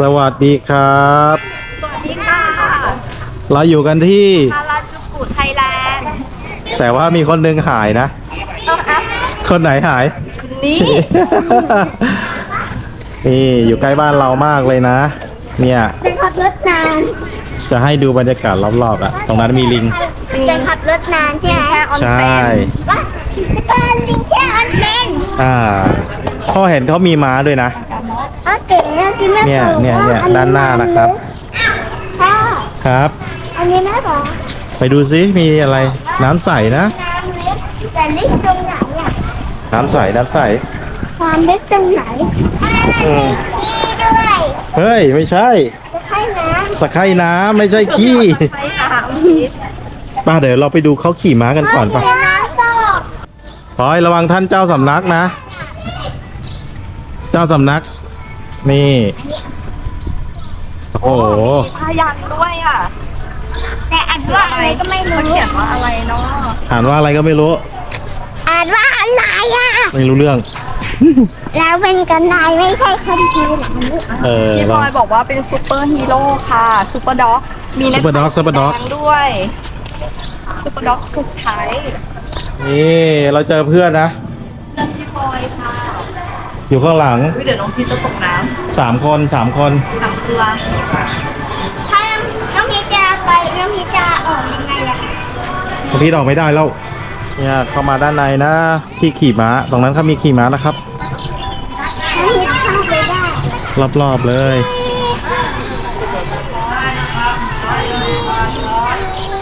สวัสดีครับ สวัสดีค่ะเราอยู่กันที่ฮาราจูกุไทยแลนด์แต่ว่ามีคนหนึงหายนะ ต้องอัพคนไหนหาย นี้ นี่อยู่ใกล้บ้านเรามากเลยนะ เนี่ยจะขับรถนาน จะให้ดูบรรยากาศรอบๆอะตรงนั้นมีลิง จะขับรถนานใช่มีไหมแช่ออนใช่เซ็นว่าจะเป็นลิงแค่อันเล่นอ่าพ่อเห็นเขามีม้าด้วยนะ อ๋อเก๋นะที่แม่เนี่ยบอกเนี่ยเนี่ยว่อัด้านหน้านะครับ ค่ะครับ อันนี้แม่บอกไปดูซิมีอะไร น้ำใสนะ น้ำเล็กแต่เล็กตรงไหนอะน้ำใสน้ำใส ความเล็กตรงไหนอืมนี่ด้วยเฮ้ย ไม่ใช่ จะให้น้ตะไคร่น้ำไม่ใช่ขี้ใช่ค่ะป้าเดี๋ยวเราไปดูเขาขี่ม้ากันำก่อนเาป่ะเดี๋ยวน้ำตกพลอยระวังท่านเจ้าสำนักนะ เจ้าสำนัก นี่ โอ้โห มีพยัญชนะด้วยอะแต่อ่านว่าอะไรก็ไม่เขารู้ เขียนว่าอะไรเนาะอ่านว่าอะไรก็ไม่รู้ อ่านว่าอะไรอะ ไม่รู้เรื่อง เราเป็นกันนายไม่ใช่คนจีนหรอเออ พี่พลอยบอกว่าเป็นซูเปอร์ฮีโร่ค่ะซูเปอร์ด็อก มีนั Super Dog Super Dog แสด้วยซูเปอร์ด็อกสุดท้ายนี่ เราเจอเพื่อนนะพี่พลอยค่ะ อยู่ข้างหลังเดี๋ยวน้องพีชจะตกน้สามคนสามคนำถังเกลือถ้าน้องพีจะไปน้องพีจะออกยังไงล่ะบางทีออกไม่ได้แล้ว เนี่ยเข้ามาด้านในนะ ที่ขี่ม้า ตรงนั้นเขามีขี่ม้านะครับ น้องพีเข้าไปได้รอบๆเลย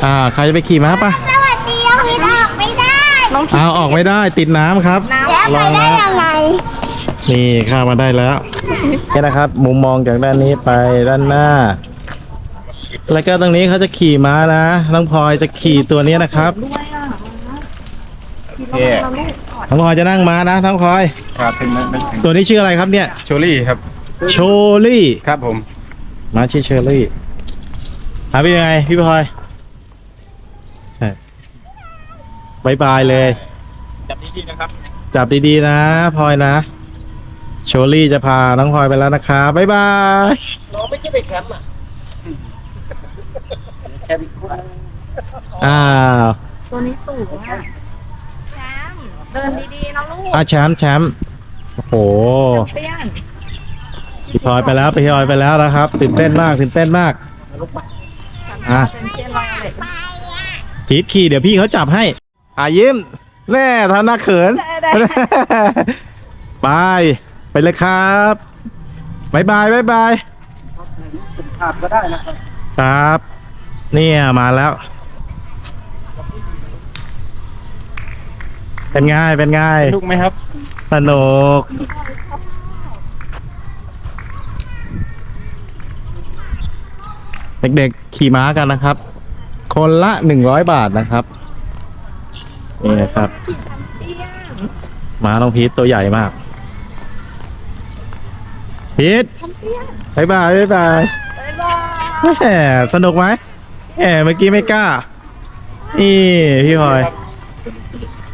อ่าใครจะไปขี่ม้าปะสวัสดีน้องพีออกไม่ได้น้องพีชอ้าวออกไม่ได้ติดน้ำครับน้ำแล้วไปได้ยังไง นี่ข้ามมาได้แล้วนี่นะครับ มุมมองจากด้านนี้ไปด้านหน้า แล้วก็ตรงนี้เขาจะขี่ม้านะน้องพลอยจะขี่ตัวนี้นะครับด้วยอะโอเคเราลูกกอดน้องพลอยจะนั่งม้านะน้องพลอย ครับถึงไม่ไม่ถึงตัวนี้ชื่ออะไรครับเนี่ย โชลี่ครับ โชลี่ครับผมม้าชื่อเชอรี่หาเป็นยังไงพี่พลอยเอ้ยบายบายเลย จับดีๆนะครับ จับดีๆนะพลอยนะ โชลี่จะพาน้องพลอยไปแล้วนะครับบ๊ายบายน้องไม่ใช่ไปแคมป์อะแคมป์อ้าวตัวนี้สูงอะแชมป์เดินดีๆนะลูกอาแชมป์แชมป์โอ้โหเปี้ยนพี่พลอยไปแล้วพี่พลอยไปแล้วนะครับตื่นเต้นมากตื่นเต้นมากอะเซนเชียนไวโอเลตพีทขี่เดี๋ยวพี่เขาจับให้ อะยิ้มแน่ทำหน้าเขินไป ไปเลยครับบายบายบายบายขาดก็ได้นะครับ ครับ เนี่ยมาแล้ว เป็นไงเป็นไงลูกไหมครับ สนุก เด็กๆ ขี่ม้ากันนะครับ คนละหนึ่งร้อยบาทนะครับ นี่นะครับ ม้าน้องพีทตัวใหญ่มาก พีทบายบายบายบายแหมสนุกไหมแหมเมื่อกี้ไม่กล้า นี่พี่พลอย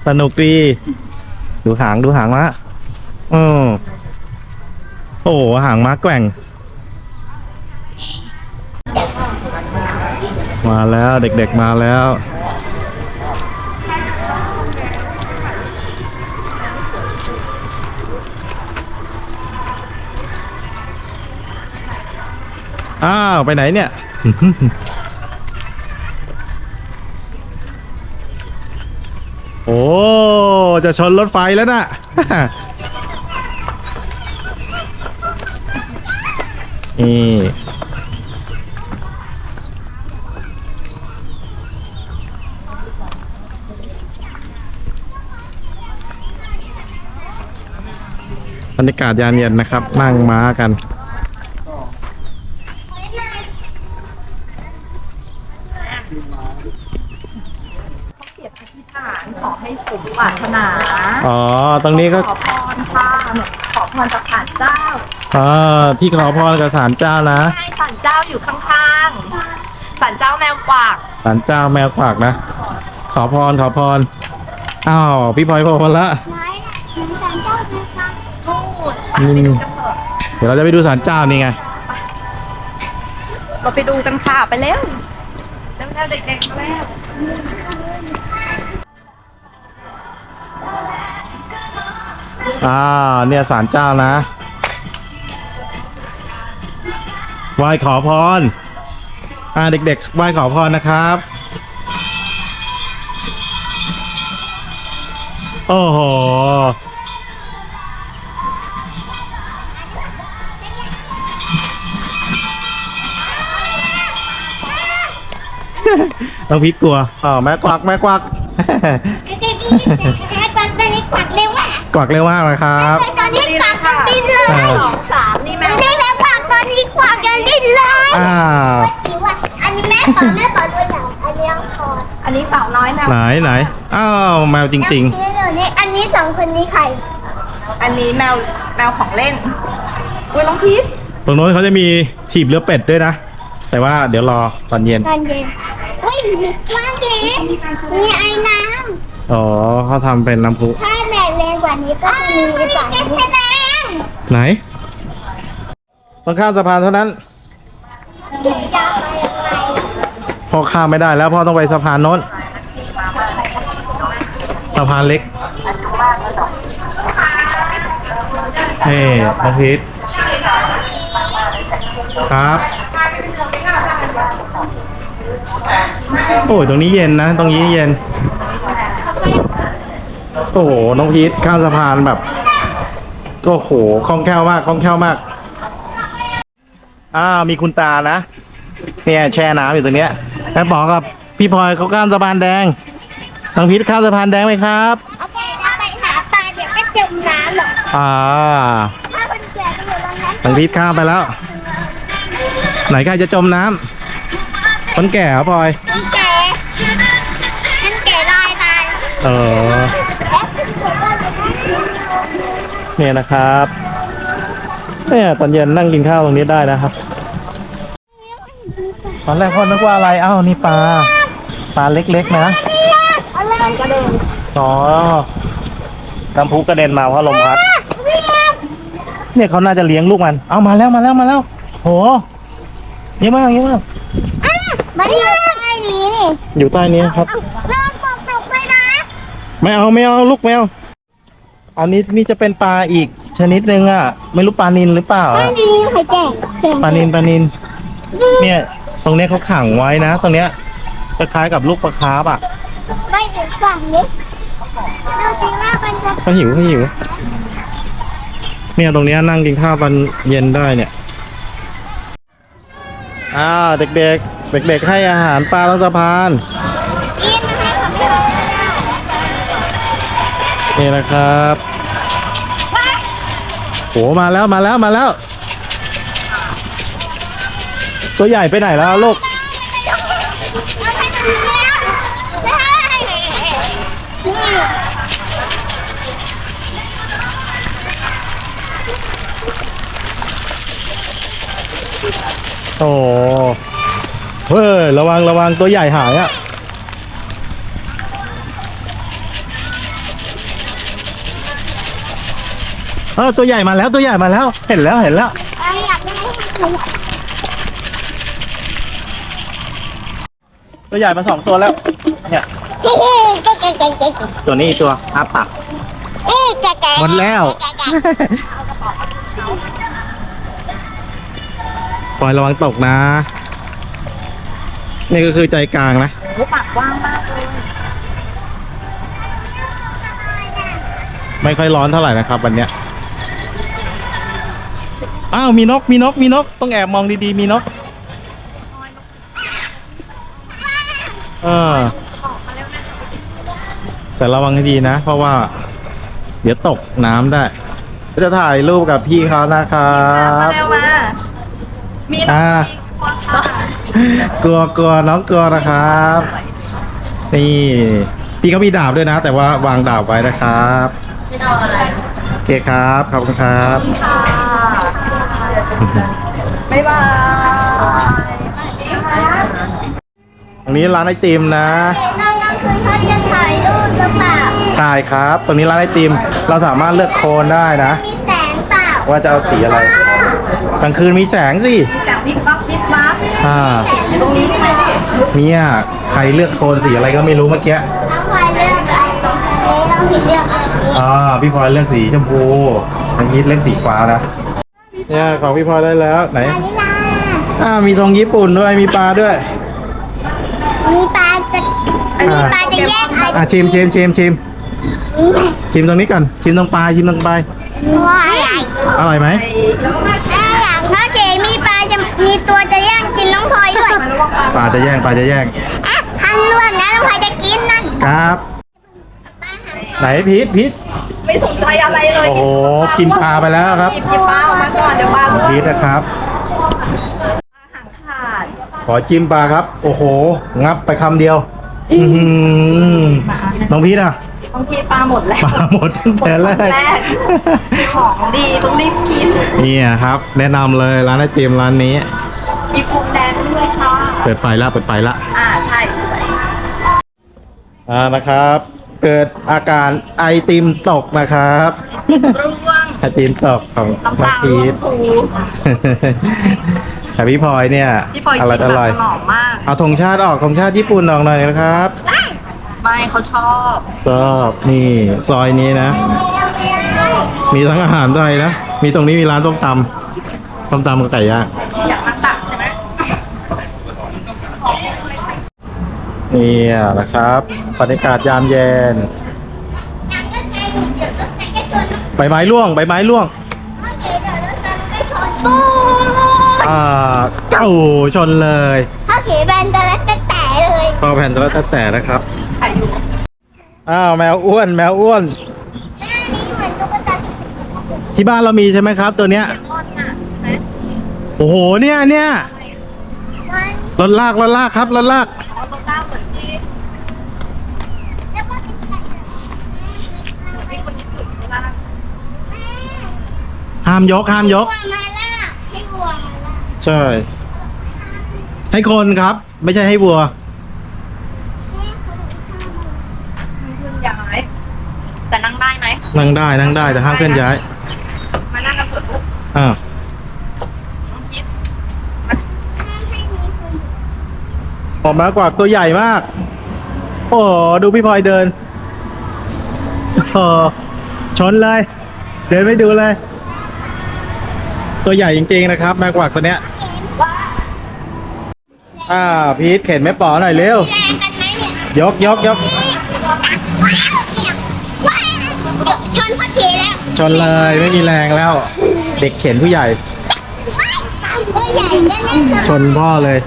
สนุกดี ดูหางดูหางม้าอืมโอ้โหหางม้าแกว่ง มาแล้วเด็กๆมาแล้ว อ้าว ไปไหนเนี่ย โอ้ จะชนรถไฟแล้วนะนี่บรรยากาศยามเย็นนะครับ นั่งม้ากัน เขียนอธิษฐานขอให้สมปรารถนา อ๋อ ตรงนี้ก็ขอพรค่ะเนี่ยขอพรจากศาลเจ้าอ่าที่ขอพรกับศาลเจ้านะ ใช่ศาลเจ้าอยู่ข้างๆศาลเจ้าแมวกวากศาลเจ้าแมวขวากนะ ขอพรขอพร อ้าว พี่พลอยพอพรละ ไหนน่ะถึงสารเจ้าไหมคะนู่นอืม ไปดูกันเถอะเดี๋ยวเราจะไปดูศาลเจ้านี่ไง เราไปดูกันค่ะไปเร็วเร็วๆเด็กๆมาแล้ว อ่าเนี่ยศาลเจ้านะไหว้ขอพร อ่าเด็กๆไหว้ขอพรนะครับ โอ้โห ต้องพิกกลัวอ๋อแม่กวัก แม่กวักไอ้เกวักเร็วมากเลยครับตอนนี้กวักกันดิ้นเลยอ่าสองสามนี่แม่นี่แม่กวักตอนนี้กวักกันดิ้นเลยอ้าวจิ๋วอะอันนี้แม่ขอแม่ขอตัวอย่างอันนี้น้องคอนอันนี้สาวน้อยแมวไหนไหนอ้าวแมวจริงนี่เดี๋ยวนี้อันนี้สองคนนี้ใคร อันนี้แมวแมวของเล่นอุ้ยน้องพีทๆตรงโน้นเขาจะมีถีบเรือเป็ดด้วยนะ แต่ว่าเดี๋ยวรอตอนเย็นตอนเย็นเฮ้ยมีว่างเก๋มีไอ้น้อ๋อเขาทำเป็นน้ำพุำถ้าแม่แรง กว่านี้ก็จะมีกว่านี้แรงไหน ต้องข้ามสะพานเท่านั้น พ่อข้ามไม่ได้แล้วพ่อต้องไปสะพานโน้นสะพานเล็กเฮ้น้องพีทครับ โอ้ยตรงนี้เย็นนะ ตรงนี้เย็น โอ้โห น้องพีทข้ามสะพานแบบ โอ้โห คล่องแคล่วมาก คล่องแคล่วมาก อ้าว มีคุณตานะ เนี่ย แช่น้ำอยู่ตรงเนี้ยแม่ป๋อกับพี่พลอยเขาข้ามสะพานแดง น้องพีทข้ามสะพานแดงไหมครับโอเคถ้าไปหาปลาเดี๋ยวก็จมน้ำหรอกอ่า ถ้าคนแก่ไปอยู่ตรงนั้นน้องพีทข้ามไปแล้ว ไหนใครจะจมน้ำคนแก่เหรอพลอยคนแก่คนแก่ลอยตาย เออ เนี่ยนะครับเนี่ยตอนเย็นนั่งกินข้าวตรงนี้ได้นะครับ ตอนแรกพ่อนึกว่าอะไรอ้าวนี่ปลาปลาเล็กๆนะอะไรมันก็เดินอ๋อน้ำพุกระเด็นมาเพราะลมพัดเนี่ยเขาน่าจะเลี้ยงลูกมัน เอามาแล้วมาแล้วมาแล้ว โหเยอะมากเยอะมากมาที่ใต้นี้นี่อยู่ใต้นี้ครับเริ่มปกปลุกเลยนะ ไม่เอาไม่เอาลูกแมว อันนี้นี่จะเป็นปลาอีกชนิดหนึ่งอะ ไม่รู้ปลานินหรือเปล่าใต้อะนี้ใครแก่ปลานินปลานิน เนี่ย ตรงเนี้ยเขาขังไว้นะ ตรงเนี้ยคล้ายๆกับลูกปลาคาร์ฟอะไม่ถึงฝั่งนี้ดูสิว่ามันจะเขาหิวเขาหิว เนี่ยตรงเนี้ยนั่งกินข้าวตอนเย็นได้เนี่ย อ้าวเด็กๆ เด็กๆให้อาหารปลาตรงสะพาน นี่นะครับโหมาแล้วมาแล้วมาแล้ว ตัวใหญ่ไปไหนแล้วลูกเอาไปตรงนี้แล้วได้นี่โอ้เฮ้ยระวังระวังตัวใหญ่หายอะ เออตัวใหญ่มาแล้วตัวใหญ่มาแล้ว เห็นแล้วเห็นแล้วเอาอยากได้ให้มันตัวใหญ่มาสองตัวแล้ว เนี่ย เฮ้ยเจ๊เจ๊เจ๊เจ๊เจ๊ตัวนี้อีกตัวอาปาก เอ้ยเจ๊เจ๊หมดแล้ว ปล่อยระวังตกนะ นี่ก็คือใจกลางนะหูปากกว้างมากเลยไม่ค่อยร้อนเท่าไหร่นะครับวันเนี้ย อ้าว มีนก มีนก มีนก ต้องแอบมองดีๆ มีนก เออ แต่ระวังให้ดีนะ เพราะว่า เดี๋ยวตกน้ำได้ จะถ่ายรูปกับพี่เขานะครับมาเร็วมา มีน้องอ่ามีคนค่ะกลัวกลัวน้องกลัวนะครับ นี่ พี่เขามีดาบด้วยนะ แต่ว่าวางดาบไว้นะครับโอเคครับ ขอบคุณครับ ค่ะ บ๊ายบายตรงนี้ร้านไอติมนะตอนกลางคืนเขาจะถ่ายรูปหรือเปล่าถ่ายครับ ตรงนี้ร้านไอติม เราสามารถเลือกโคนได้นะ มีแสงเปล่าว่าจะเอาสีอะไร กลางคืนมีแสงสิมีแสงวิบวับวิบวับอ่าตรงนี้ใช่ไหมเนี่ยใครเลือกโทนสีอะไรก็ไม่รู้เมื่อกี้น้องพลอยเลือกอันนี้น้องผิดเลือกอันนี้อ่าพี่พลอยเลือกสีชมพูอันนี้เลือกสีฟ้านะ เนี่ยของพี่พลอยได้แล้วไหนวานิลาอ่ามีธงญี่ปุ่นด้วยมีปลาด้วย มีปลาจะมีปลาจะแยกไออ่าชิมชิมชิมชิมชิมตรงนี้ก่อนชิมตรงปลายชิมตรงปลายว่าอะไรอร่อยไหมถ้าอยากถ้าเก๋มีปลาจะมีตัวจะแย่งกินน้องพลอยด้วยมันระวังปลาปลาจะแย่งปลาจะแย่งอะทันล่วงนะน้องพลอยจะกินนั่นครับ ไหนพีทพีท ไม่สนใจอะไรเลยโอ้โหกินปลาไปแล้วครับหยิบหยิบปลาออกมาก่อนเดี๋ยวปลาล่วงพีทนะครับ หางขาดขอจิ้มปลาครับ โอ้โห งับไปคำเดียวอือหือน้องพีทอะบางทีปลาหมดแล้วปลาหมดตั้งแต่แรกแรก ของดีต้องรีบกิน เนี่ยครับ แนะนำเลยร้านไอติมร้านนี้ มีคุมแดนด้วยค่ะ เปิดไฟละเปิดไฟละ อ่าใช่สวย อ่านะครับ เกิดอาการไอติมตกนะครับร่วงไอติมตกของน้ำน้ตาองลพีร่วทงภูแต่พี่พลอยเนี่ยพี่พลอยอกิร่อยนอแบบร่อยหอมมาก เอาธงชาติออกธงชาติญี่ปุ่นออกหน่อยนะครับไม่เขาชอบชอบนี่ซอยนี้นะ มีทั้งอาหารไทยนะ มีตรงนี้มีร้านส้มตำส้มตำกับไก่ย่าง อยากนั่งตักใช่ไหม นี่นะครับบรรยากาศยามเย็นใบไม้ร่วงใบไม้ร่วงปูอ่าเก้าชนเลยถ้าเก๋แบนจะรัดแต่แต่เลยก็แผ่นตะละแต่นะครับถ่ายอยู่อ้าวแมวอ้วนแมวอ้วนหน้านี้เหมือนตุ๊กตาที่บ้านเรามีใช่ไหมครับ ตัวเนี้ยทอดหนักใช่ไหมโอ้โหเนี่ยเนี่ยมันรถลากรถลากครับรถลาก อ๋อตรงหน้าเหมือนที่ แล้วก็เป็นไข่ เหมือนที่คนญี่ปุ่นเขาลาก ห้ามยกห้ามยกวัวมาล่าให้วัวมาล่าใช่ ให้คนครับ ไม่ใช่ให้วัวเคลื่อนย้าย แต่นั่งได้ไหม นั่งได้นั่งได้แต่ห้ามเคลื่อนย้ายมานั่งกับเกิดลูกอ้าวน้องคิดออกมากว่าตัวใหญ่มาก โอ้โหดูพี่พลอยเดินโอ้ชนเลย เดินไม่ดูเลย ตัวใหญ่จริงๆนะครับแม่กวักตัวเนี้ยอ่าพีทเข็นแม่ป๋อหน่อยเร็วแรงกันไหมเนี่ยยกยกยกชนพ่อเทแล้ว ชนเลยไม่มีแรงแล้ว เด็กเข็นผู้ใหญ่ตัวใหญ่แน่ๆชนพ่อเลย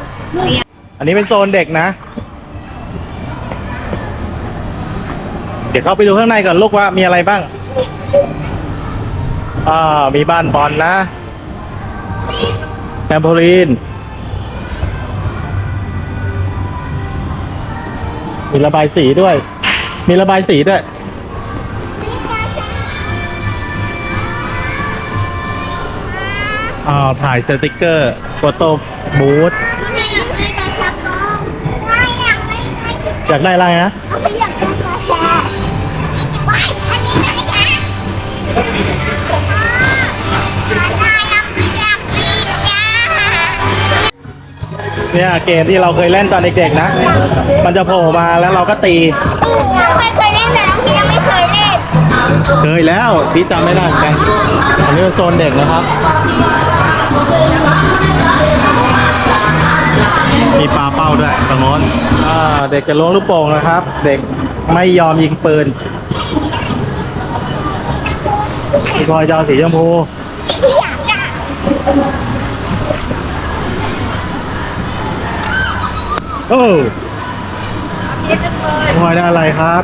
อันนี้เป็นโซนเด็กนะ เดี๋ยวเข้าไปดูข้างในก่อนลูกว่ามีอะไรบ้างอ่ามีบ้านบอลนะ แทมโพลีนมีระบายสีด้วย มีระบายสีด้วย อ่าถ่ายสติกเกอร์โฟโต้บูธไม่อยากได้กระชับน้องไม่อยากได้ใครอยากได้อะไรนะไม่อยากได้กร เนี่ยเกมที่เราเคยเล่นตอนเด็กๆนะ มันจะโผล่มาแล้วเราก็ตีน้องไม่เคยเล่นแต่น้องพี่ยังไม่เคยเล่นเคยแล้วพี่จำไม่ได้เหมือนกันอันนี้เป็นโซนเด็กนะครับ มีปลาเป้าด้วยตรงโน้นอ่าเด็กจะล้วงลูกโป่งนะครับ เด็กไม่ยอมยิงปืนพี่พลอยจะเอาสีชมพู พี่อยากได้ โอ้คิดจังเลยพี่พลอยได้อะไรครับ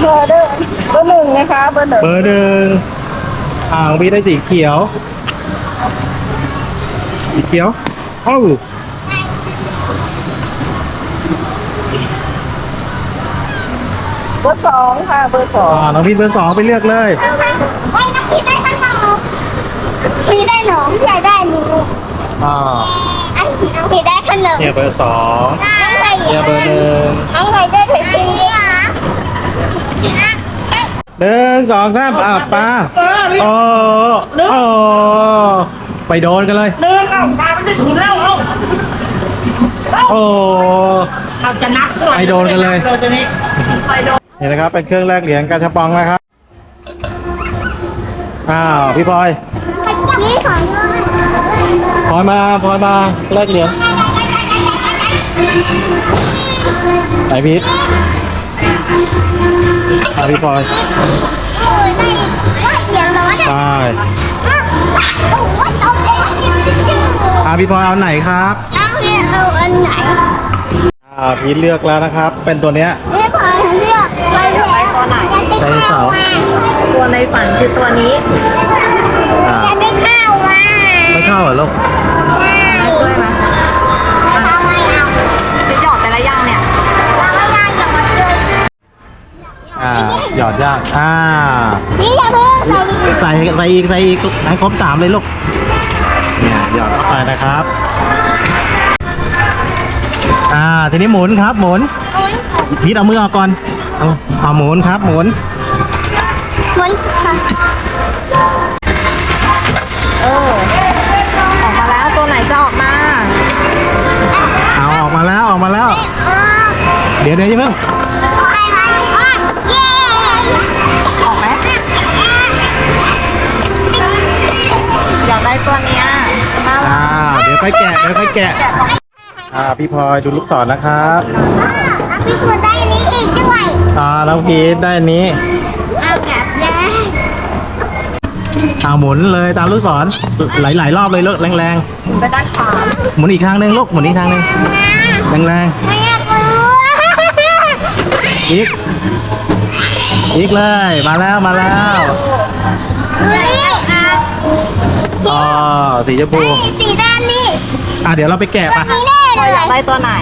เบอร์เดอร์เบอร์หนึ่งนะคะเบอร์หนึ่งเบอร์หนึ่งอ่าของพี่ได้สีเขียว สีเขียวโอ้าเบอร์สองค่ะเบอร์สองอ่าน้องพี่เบอร์สองไปเลือกเลยโอ้ยน้องพี่ได้ขนมพี่ได้หนมพี่ได้หนูอ่าอันน้องพี่ได้ ขนมเนี่ยเบอร์สองน้องใครเนี่ยเบอร์หนึ่งน้องใครได้ถึงชิ้นนี้เหรอหนึ่งสองสามอะปลาโอ้โอ้ไปโดนกันเลยเดินเอาตาไม่ได้ถึงแล้วเอาโอ้เราจะนับหน่อยไปโดนกันเลยเราจะนี่นี่นะครับเป็นเครื่องแลกเหรียญกาชาปองนะครับอ้าวพี่พลอยนี่ของน้อยพลอยมาพลอยมาแลกเหรียญ ไหนพีทอ่าพี่พลอยโอ้ยได้ได้เดี๋ยวร้อนไปอะโอ้ยตกเลยอ่าพี่พลอยเอาไหนครับเอาเนี่ยเอาอันไหนอ่าพีทเลือกแล้วนะครับ เป็นตัวเนี้ยไม่พอเลือกไปแล้วไดโนเสาร์ตัวในฝันคือตัวนี้อ่าจะได้ข้าวมาไม่เข้าเหรอลูกช่ หยอดยาก อ่า นี่อย่าเพิ่งใส่ดิใส่ใส่อีกใส่อีกให้ครบสามเลยลูก เนี่ยหยอดเข้าไปนะครับ อ่า ทีนี้หมุนครับหมุนพีทเอามือออกก่อน เอาเอาหมุนครับหมุน หมุนค่ะเออออกมาแล้วตัวไหนจะออกมาเอาออกมาแล้วออกมาแล้วเออเดี๋ยวเดี๋ยวอย่าเพิ่ง ยวค่อยแกะเดี๋ยวค่อยแกะแกะของอ่าพี่พลอยดูลูกศรนะครับ พี่คุณได้อันนี้อีกด้วยอ่าน้องพีทได้อันนี้เอากลับได้อ่าหมุนเลยตามลูกศรหลายๆรอบเลยลูกแรงไปด้านขวาๆหมุนอีกทางหนึ่งลูกหมุนอีกทางหนึ่งแรงไม่อยากรู้ๆอีกอีกเลยมาแล้วมาแล้วดูนี่อะอ๋อสีชมพูสีด้านนี่ อะเดี๋ยวเราไปแกะตัวปะนี้แน่พเลอยอยากได้ตัวไหน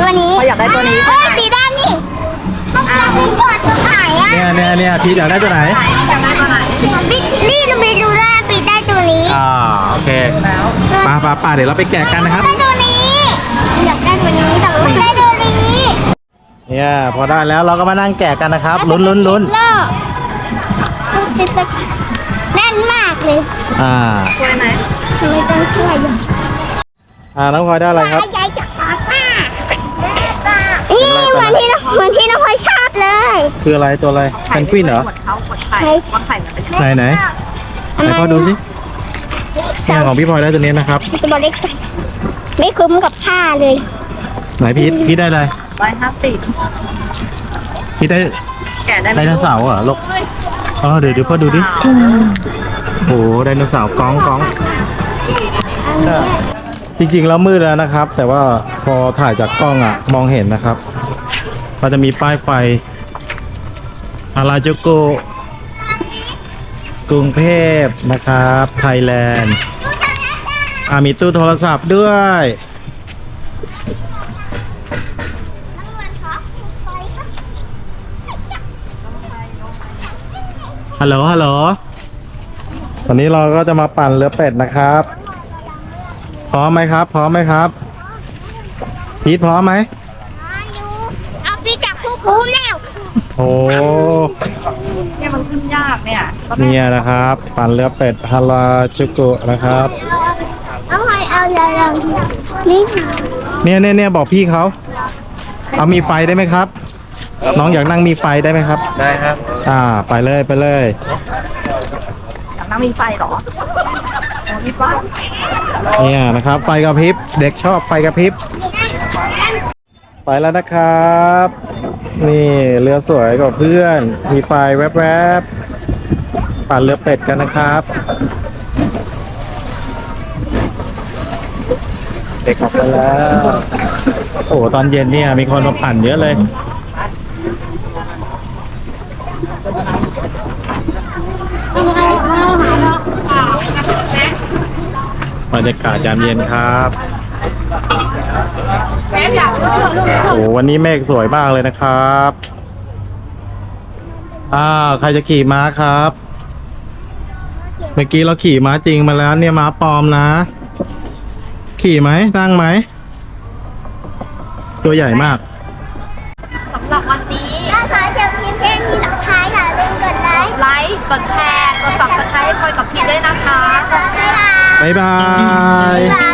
ตัวนี้พออยากได้ตัวนี้ใช่เฮ้ยไหมสีด้านนี่มันจะเป็นกดตัวไหนอะเนี่ยเนี่ยเนี่ยพีทอยากได้ตัวไหน ไหนอยากได้ตัวไหนปิดนี่เราไปดูได้ปิดได้ตัวนี้อ่าโอเคแล้วปาปาปาเดี๋ยวเราไปแกะกันนะครับ ได้ตัวนี้ อยากได้ตัวนี้แต่ว่าได้ตัวนี้เนี่ยพอได้แล้วเราก็มานั่งแกะกันนะครับ ลุ้นลุ้นลุ้นล่อเป็นสักแน่นมากเลยอ่าช่วยไหมไม่ต้องช่วยอ่าน้องพลอยได้อะไรครับ ยายจากป้าป้านี่เหมือนที่เหมือนที่น้องพลอยชอบเลยคืออะไรตัวอะไรแพนกวินเหรอ กดเขากดไข่ว่าไข่มันเป็นยังไงไหนไหนไหนพอดูสิเนี่ยของพี่พลอยได้ตัวนี้นะครับ ตัวเล็กไม่คุ้มกับผ้าเลย ไหนพีทพีทได้อะไรร้อยห้าสิบพีทได้แกะได้ไหมไดโนเสาร์เหรอลูกอ๋อเดี๋ยวเดี๋ยวพอดูดิโอ้โหไดโนเสาร์ก้องก้อง จริงๆแล้วมืดแล้วนะครับ แต่ว่าพอถ่ายจากกล้องอะมองเห็นนะครับก็จะมีป้ายไฟอาราจูโกกรุงเทพนะครับไทยแลนด์อ่ามีตู้โทรศัพท์ด้วยฮัลโหลฮัลโหลตอนนี้เราก็จะมาปั่นเรือเป็ดนะครับ พร้อมไหมครับ พร้อมไหมครับพีทพร้อมไหมเอาพี่จับผู้คุ้มแล้วโอ้เนี่ยมันขึ้นยากเนี่ยเนี่ยนะครับปั่นเรือเป็ดฮาราจูกุนะครับเอาไว้เอาเรือลงนี่ค่ะเนี่ยเนี่ยเนี่ยบอกพี่เขาเอามีไฟได้ไหมครับ น้องอยากนั่งมีไฟได้ไหมครับ ได้ครับ อ่า ไปเลยไปเลยอยากนั่งมีไฟเหรอโอ้มีไฟ เนี่ยนะครับ ไฟกระพริบ เด็กชอบไฟกระพริบ ไปแล้วนะครับ นี่เรือสวยกว่าเพื่อน มีไฟแวบๆปั่นเรือเป็ดกันนะครับ เด็กออกไปแล้ว โอ้ตอนเย็นเนี่ยมีคนมาปั่นเยอะเลย บรรยากาศยามเย็นครับ โอ้โหวันนี้เมฆสวยมากเลยนะครับอ้าวใครจะขี่ม้าครับ เมื่อกี้เราขี่ม้าจริงมาแล้วเนี่ยม้าปลอมนะ ขี่ไหมนั่งไหม ตัวใหญ่มาก ดแชร์